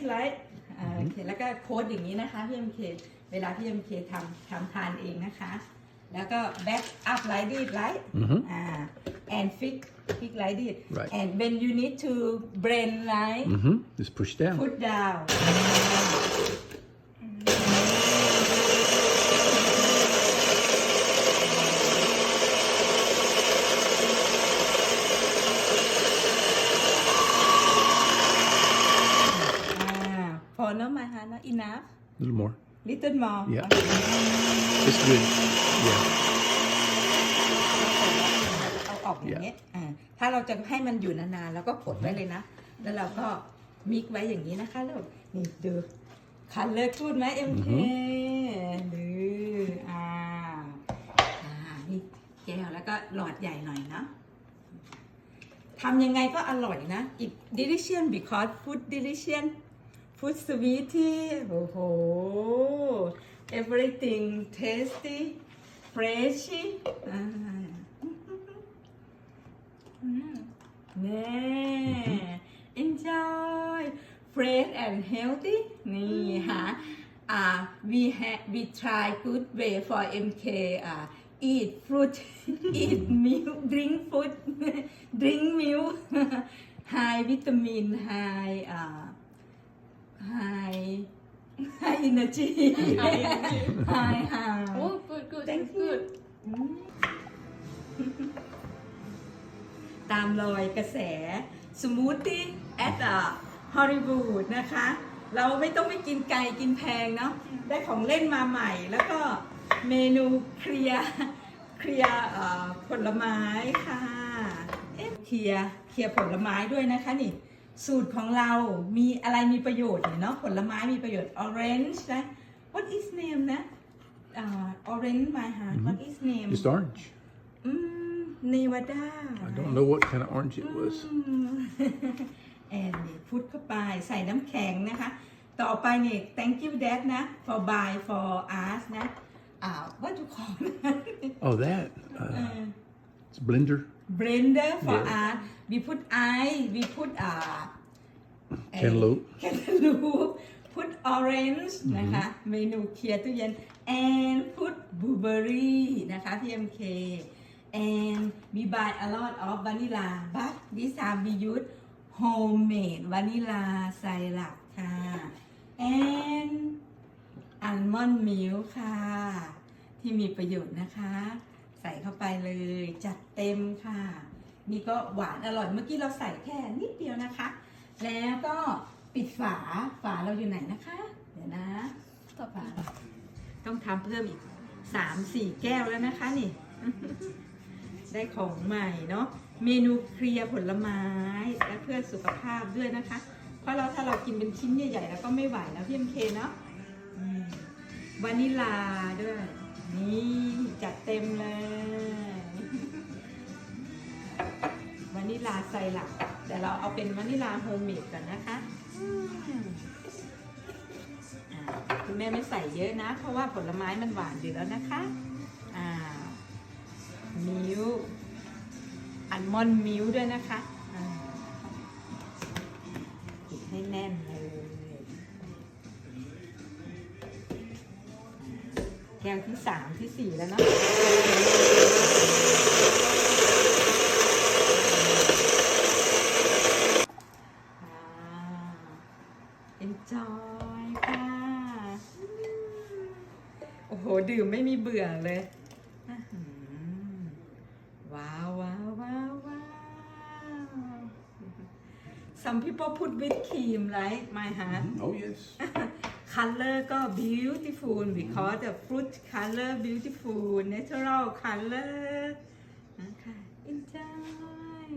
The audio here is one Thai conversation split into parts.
it right อ่าโอเคแล้วก็โค้ดอย่างนี้นะคะพี่เอ็มเคเวลาพี่เอ็มเคทำทำทานเองนะคะ แล้วก็ back up like this right Mhm. อ่า and fix fix like this Right. and when you need to blend right Mm-hmm. Just push down. put down อ่า พอเนอะมาฮะเนอะ enough A little more. little more Yeah. It's good. Yeah. เอาออกอย่างเงี้ยอ่าถ้าเราจะให้มันอยู่นานๆ แล้วก็กดไว้เลยนะ แล้วเราก็มิกไว้อย่างนี้นะคะลูกนี่ดูคันเลอร์กูดไหมเอ็มเคดูอ่าอ่านี่แก้วแล้วก็หลอดใหญ่หน่อยเนาะทำยังไงก็อร่อยนะ it delicious because food delicious food sweet ที่โอ้โห everything tasty fresh อ่า เน่ enjoy fresh and healthy นี่ฮะอ่า we have we try good way for MK อ่า eat fruit eat milk drink food drink milk high vitamin high อ่า high high energy high high Oh, good, good. Thank it's you. good. ตามรอยกระแสสมูทตี้แอดฮอลลีวูดนะคะ เราไม่ต้องไปกินไก่กินแพงเนาะได้ของเล่นมาใหม่ แล้วก็เมนูเคลียร์เคลียร์เอ่อผลไม้ค่ะเอ๊ะเคลียร์เคลียร์ผลไม้ด้วยนะคะนี่ สูตรของเรามีอะไรมีประโยชน์เนี่ยเนาะผลไม้มีประโยชน์ orange นะ what is name นะอ่า orange my heart what is name Just orange. อืมเนวาดา I don't know what kind of orange it was. แอนนี่พุทเข้าไปใส่น้ำแข็งนะคะ ต่อไปเนี่ย thank you dad นะ for buy for us นะอ่า what you call Oh, that. Uh, it's a blender. Blender for Yeah. us we put ice we put อ่า Cantaloupe. cantaloupe put orange นะคะ เมนูเคลียร์ตู้เย็น and put blueberry นะคะ PMK and we buy a lot of vanilla but this time we use homemade vanilla syrup ค่ะ and almond milk ค่ะ ที่มีประโยชน์นะคะ ใส่เข้าไปเลย จัดเต็มค่ะ นี่ก็หวานอร่อยเมื่อกี้เราใส่แค่นิดเดียวนะคะ แล้วก็ปิดฝาฝาเราอยู่ไหนนะคะ เดี๋ยวนะต่อฝาต้องทำเพิ่มอีกสามสี่แก้วแล้วนะคะนี่ ได้ของใหม่เนาะเมนูเคลียร์ผลไม้และเพื่อสุขภาพด้วยนะคะ เพราะเราถ้าเรากินเป็นชิ้นใหญ่ๆแล้วก็ไม่ไหวแล้วพี่เอ็มเคเนาะวานิลาด้วย นี่จัดเต็มเลย วานิลาไซรัปแต่เราเอาเป็นวานิลาโฮมเมดก่อนนะคะคุณแม่ไม่ใส่เยอะนะ เพราะว่าผลไม้มันหวานอยู่แล้วนะคะ อ่า มิลค์อัลมอนด์มิลค์ด้วยนะคะ แก้วที่สามที่สี่แล้วเนาะอ่า enjoy ค่ะอืมโอ้โห ดื่มไม่มีเบื่อเลยอื้อหือว้าวว้าวว้าวว้าว Some people put with cream right my heart Oh, yes. Color ก็ beautiful because the fruit color beautiful natural color นะคะ enjoy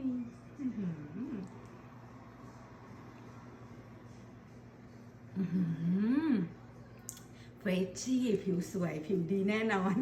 อื้อหืออื้อหือเฟรชชี่ผิวสวยผิวดีแน่นอน